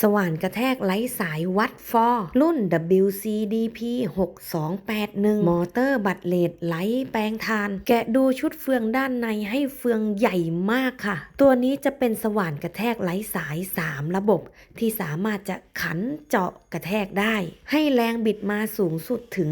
สว่านกระแทกไร้สายวัดฟอร์รุ่น WCDP 6281 มอเตอร์บัตเลดไร้แปลงทาน แกะดูชุดเฟืองด้านในให้เฟืองใหญ่มากค่ะ ตัวนี้จะเป็นสว่านกระแทกไร้สาย 3 ระบบ ที่สามารถจะขันเจาะกระแทกได้ ให้แรงบิดมาสูงสุดถึง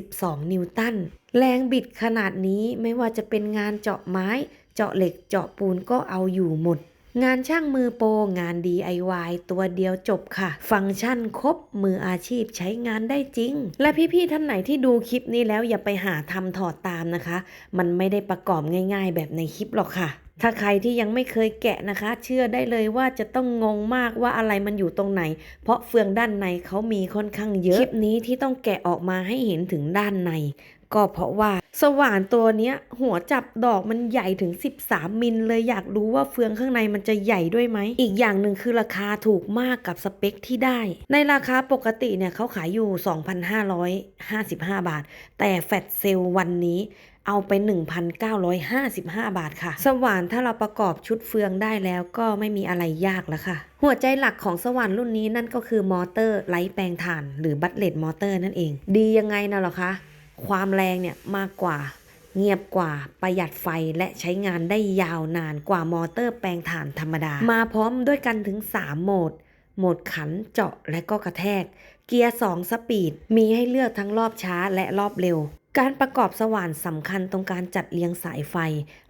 62 นิวตันแรงบิดขนาดนี้ไม่ว่าจะเป็นงานเจาะไม้ เจาะเหล็กเจาะปูนก็เอาอยู่หมด งานช่างมือโปรงาน DIY ตัวเดียวจบค่ะ ฟังก์ชันครบมืออาชีพใช้งานได้จริง และพี่ๆท่านไหนที่ดูคลิปนี้แล้วอย่าไปหาทำถอดตามนะคะ มันไม่ได้ประกอบง่าย ๆ แบบในคลิปหรอกค่ะ ถ้าใครที่ยังไม่เคยแกะนะคะ เชื่อได้เลยว่าจะต้องงงมากว่าอะไรมันอยู่ตรงไหน เพราะเฟืองด้านในเขามีค่อนข้างเยอะคลิปนี้ที่ต้องแกะออกมาให้เห็นถึงด้านใน ก็เพราะว่าสว่านตัวเนี้ย หัวจับดอกมันใหญ่ถึง 13 มิลเลยอยากรู้ว่าเฟืองข้างในมันจะใหญ่ด้วยไหม อีกอย่างหนึ่งคือราคาถูกมากกับสเปคที่ได้ ในราคาปกติเนี่ยเขาขายอยู่ 2,555 บาท แต่แฟตเซลวันนี้เอาไป 1,955 บาทค่ะ สว่านถ้าเราประกอบชุดเฟืองได้แล้วก็ไม่มีอะไรยากแล้วค่ะ หัวใจหลักของสว่านรุ่นนี้นั่นก็คือมอเตอร์ไร้แปลงถ่าน หรือบัตเลตมอเตอร์นั่นเอง ดียังไงนะหรอคะ ความแรงเนี่ยมากกว่า เงียบกว่าประหยัดไฟและใช้งานได้ยาวนานกว่ามอเตอร์แปลงถ่านธรรมดา มาพร้อมด้วยกันถึง 3 โหมด โหมดขันเจาะและก็กระแทก เกียร์ 2 สปีด มีให้เลือกทั้งรอบช้าและรอบเร็ว การประกอบสว่านสำคัญตรงการจัดเรียงสายไฟ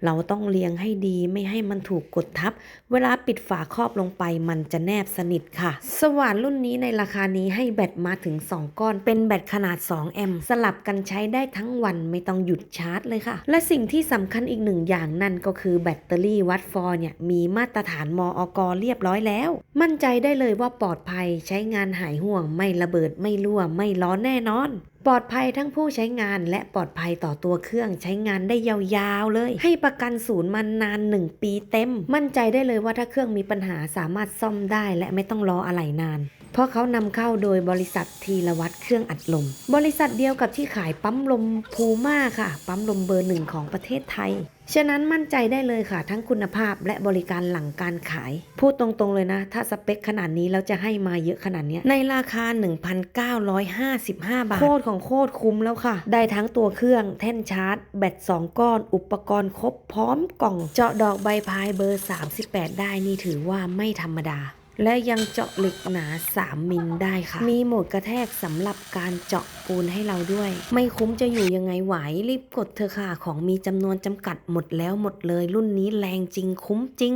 เราต้องเรียงให้ดีไม่ให้มันถูกกดทับ เวลาปิดฝาครอบลงไปมันจะแนบสนิทค่ะ สว่านรุ่นนี้ในราคานี้ให้แบตมาถึง 2 ก้อน เป็นแบตขนาด 2 แอมป์สลับกันใช้ได้ทั้งวันไม่ต้องหยุดชาร์จเลยค่ะ และสิ่งที่สำคัญอีกหนึ่งอย่างนั่นก็คือแบตเตอรี่วัดฟอร์เนี่ยมีมาตรฐานมออกเรียบร้อยแล้ว มั่นใจได้เลยว่าปลอดภัยใช้งานหายห่วงไม่ระเบิดไม่รั่วไม่ร้อนแน่นอน ปลอดภัยทั้งผู้ใช้งานและปลอดภัยต่อตัวเครื่องใช้งานได้ยาวๆเลย ให้ประกันศูนย์มันนาน 1 ปีเต็ม มั่นใจได้เลยว่าถ้าเครื่องมีปัญหาสามารถซ่อมได้และไม่ต้องรออะไรนาน เพราะเขานำเข้าโดยบริษัททีละวัดเครื่องอัดลม บริษัทเดียวกับที่ขายปั๊มลมพูม่าค่ะ ปั๊มลมเบอร์หนึ่งของประเทศไทย ฉะนั้นมั่นใจได้เลยค่ะ ทั้งคุณภาพและบริการหลังการขาย พูดตรงๆเลยนะ ถ้าสเปคขนาดนี้แล้วจะให้มาเยอะขนาดนี้ในราคา 1,955 บาท โคตรของโคตรคุ้มแล้วค่ะ ได้ทั้งตัวเครื่องแท่นชาร์จ แบต 2 ก้อน อุปกรณ์ครบพร้อมกล่อง เจาะดอกใบพายเบอร์ 38 ได้นี่ถือว่าไม่ธรรมดา และยังเจาะเหล็กหนา 3 มิลได้ค่ะ มีโหมดกระแทกสำหรับการเจาะปูนให้เราด้วย ไม่คุ้มจะอยู่ยังไงไหว รีบกดเธอค่ะ ของมีจำนวนจำกัดหมดแล้วหมดเลย รุ่นนี้แรงจริงคุ้มจริง